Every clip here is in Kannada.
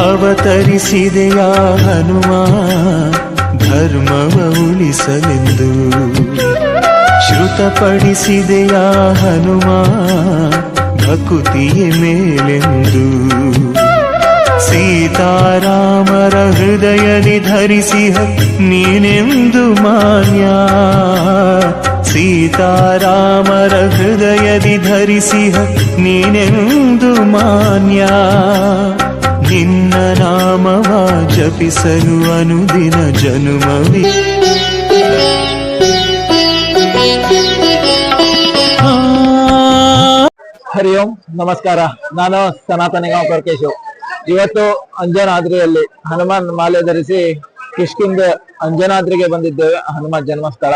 ಅವತರಿಸಿದೆಯ ಹನುಮ ಧರ್ಮವ ಉಳಿಸಲೆಂದು. ಶ್ರುತಪಡಿಸಿದೆಯ ಹನುಮ ಭಕುತಿಯ ಮೇಲೆಂದು. ಸೀತಾರಾಮರ ಹೃದಯದಿ ಧರಿಸಿಹ ನೀನೆಂದು ಮಾನ್ಯ. ಸೀತಾರಾಮರ ಹೃದಯದಿ ಧರಿಸಿಹ ನೀನೆಂದು ಮಾನ್ಯ. ನಿನ್ನ ನಾಮವ ಜಪಿಸಲು ಅನುದಿನ ಜನುಮವಿ. ಹರಿ ಓಂ ನಮಸ್ಕಾರ. ನಾನು ಸನಾತನ ಗಾಂವ್ಕರ್ ಕೇಶವ್ ಇವತ್ತು ಅಂಜನಾದ್ರಿಯಲ್ಲಿ ಹನುಮಾನ್ ಮಾಲೆ ಧರಿಸಿ ಕಿಷ್ಕಿಂದ ಅಂಜನಾದ್ರಿಗೆ ಬಂದಿದ್ದೇವೆ. ಹನುಮಾನ್ ಜನ್ಮಸ್ಥಳ.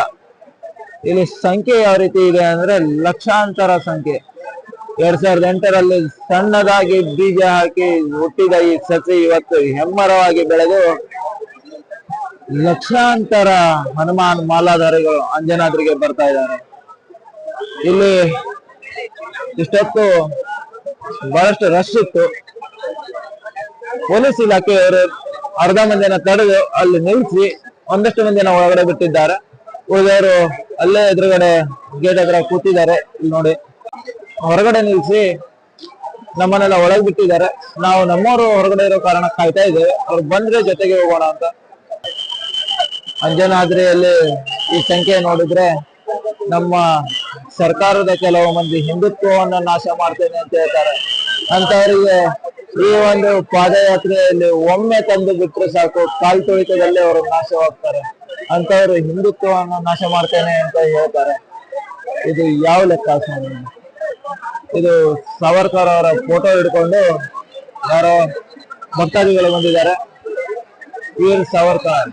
ಇಲ್ಲಿ ಸಂಖ್ಯೆ ಯಾವ ರೀತಿ ಇದೆ ಅಂದ್ರೆ ಲಕ್ಷಾಂತರ ಸಂಖ್ಯೆ. ಎರಡ್ ಸಾವಿರದ ಎಂಟರಲ್ಲಿ ಸಣ್ಣದಾಗಿ ಬೀಜ ಹಾಕಿ ಹುಟ್ಟಿದ ಈ ಸಸಿ ಇವತ್ತು ಹೆಮ್ಮರವಾಗಿ ಬೆಳೆದು ಲಕ್ಷಾಂತರ ಹನುಮಾನ್ ಮಾಲಾಧಾರಿಗಳು ಅಂಜನಾದ್ರಿಗೆ ಬರ್ತಾ ಇದ್ದಾರೆ. ಇಲ್ಲಿ ಇಷ್ಟೊತ್ತು ಬಹಳಷ್ಟು ರಶ್ ಇತ್ತು. ಪೊಲೀಸ್ ಇಲಾಖೆಯವರು ಅರ್ಧ ಮಂದಿನ ತಡೆದು ಅಲ್ಲಿ ನಿಲ್ಲಿಸಿ ಒಂದಷ್ಟು ಮಂದಿನ ಒಳಗಡೆ ಬಿಟ್ಟಿದ್ದಾರೆ. ಉಳಿದವರು ಅಲ್ಲೇ ಎದುರುಗಡೆ ಗೇಟ್ ಹತ್ರ ಕೂತಿದ್ದಾರೆ. ಇಲ್ಲಿ ನೋಡಿ. ಹೊರಗಡೆ ನಿಲ್ಲಿಸಿ ನಮ್ಮನ್ನೆಲ್ಲ ಒಳಗೆ ಬಿಟ್ಟಿದ್ದಾರೆ. ನಾವು ನಮ್ಮವರು ಹೊರಗಡೆ ಇರೋ ಕಾರಣ ಕಾಯ್ತಾ ಇದ್ದೇವೆ. ಅವ್ರು ಬಂದ್ರೆ ಜೊತೆಗೆ ಹೋಗೋಣ ಅಂತ. ಅಂಜನಾದ್ರಿಯಲ್ಲಿ ಈ ಸಂಖ್ಯೆ ನೋಡಿದ್ರೆ ನಮ್ಮ ಸರ್ಕಾರದ ಕೆಲವು ಮಂದಿ ಹಿಂದುತ್ವವನ್ನ ನಾಶ ಮಾಡ್ತೇನೆ ಅಂತ ಹೇಳ್ತಾರೆ. ಅಂತವರಿಗೆ ಈ ಒಂದು ಪಾದಯಾತ್ರೆಯಲ್ಲಿ ಒಮ್ಮೆ ತಂದು ಬಿಟ್ಟರೆ ಸಾಕು. ಕಾಲ್ ತುಳಿತದಲ್ಲಿ ಅವರು ನಾಶವಾಗ್ತಾರೆ. ಅಂತವರು ಹಿಂದುತ್ವವನ್ನು ನಾಶ ಮಾಡ್ತೇನೆ ಅಂತ ಹೇಳ್ತಾರೆ. ಇದು ಯಾವ ಲೆಕ್ಕ ಇದು ಸಾವರ್ಕರ್ ಅವರ ಫೋಟೋ ಹಿಡ್ಕೊಂಡು ಯಾರೋ ಭಕ್ತಾದಿಗಳು ಬಂದಿದ್ದಾರೆ. ವೀರ್ ಸಾವರ್ಕರ್.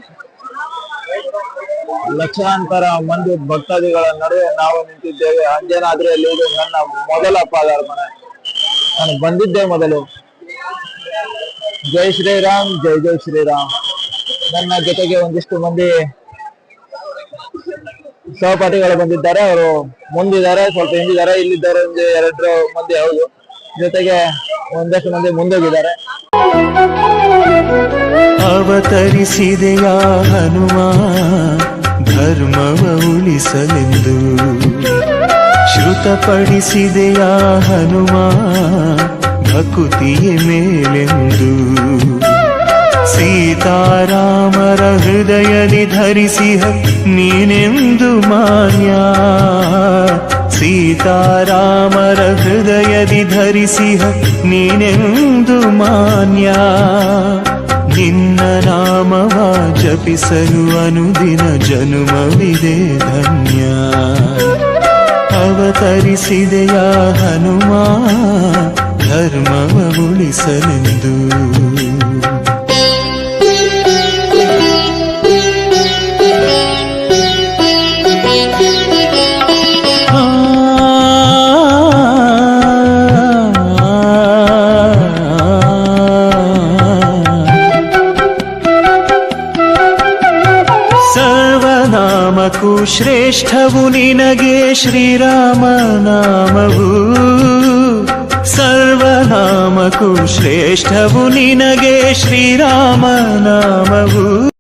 ಲಕ್ಷಾಂತರ ಮಂದಿ ಭಕ್ತಾದಿಗಳ ನಡುವೆ ನಾವು ನಿಂತಿದ್ದೇವೆ. ಅಂಜನಾದ್ರಿಯಲ್ಲಿ ಇದು ನನ್ನ ಮೊದಲ ಪಾದಾರ್ಪಣೆ. ನಾನು ಬಂದಿದ್ದೆ ಮೊದಲು. ಜೈ ಶ್ರೀರಾಮ್, ಜೈ ಜೈ ಶ್ರೀರಾಮ್. ನನ್ನ ಜೊತೆಗೆ ಒಂದಿಷ್ಟು ಮಂದಿ ಸಹಪಾಠಿಗಳು ಬಂದಿದ್ದಾರೆ. ಅವರು ಮುಂದಿದ್ದಾರೆ, ಸ್ವಲ್ಪ ಹಿಂದಿದ್ದಾರೆ, ಇಲ್ಲಿದ್ದಾರೆ ಒಂದು ಎರಡು ಮಂದಿ, ಹೌದು. ಜೊತೆಗೆ ಒಂದಷ್ಟು ಮಂದಿ ಮುಂದೋಗಿದ್ದಾರೆ. ಅವತರಿಸಿದೆಯ ಹನುಮ, ಧರ್ಮವ ಉಳಿಸಲೆಂದು. ಶ್ರುತಪಡಿಸಿದೆಯ ಹನುಮ ಭಕುತಿಯ ಮೇಲೆಂದು. ಸೀತಾರಾಮರ ಹೃದಯದಿ ಧರಿಸಿಹ ನೀನೆಂದು ಮಾನ್ಯ. ಸೀತಾರಾಮರ ಹೃದಯದಿ ಧರಿಸಿಹ ನೀನೆಂದು ಮಾನ್ಯ. ನಿನ್ನ ನಾಮವ ಜಪಿಸಲು ಅನುದಿನ ಜನುಮವಿದೆ ಧನ್ಯ. ಅವತರಿಸಿದೆಯ ಹನುಮಾ ಉಳಿಸಲೆಂದು ಸರ್ವನಾಮಕ್ಕೂ ಶ್ರೇಷ್ಠವು ನಿನಗೆ ಶ್ರೀರಾಮ ನಾಮವು ಸರ್ವನಾಮಕ್ಕೂ ಶ್ರೇಷ್ಠವು ನಿನಗೆ ಶ್ರೀರಾಮ ನಾಮವು.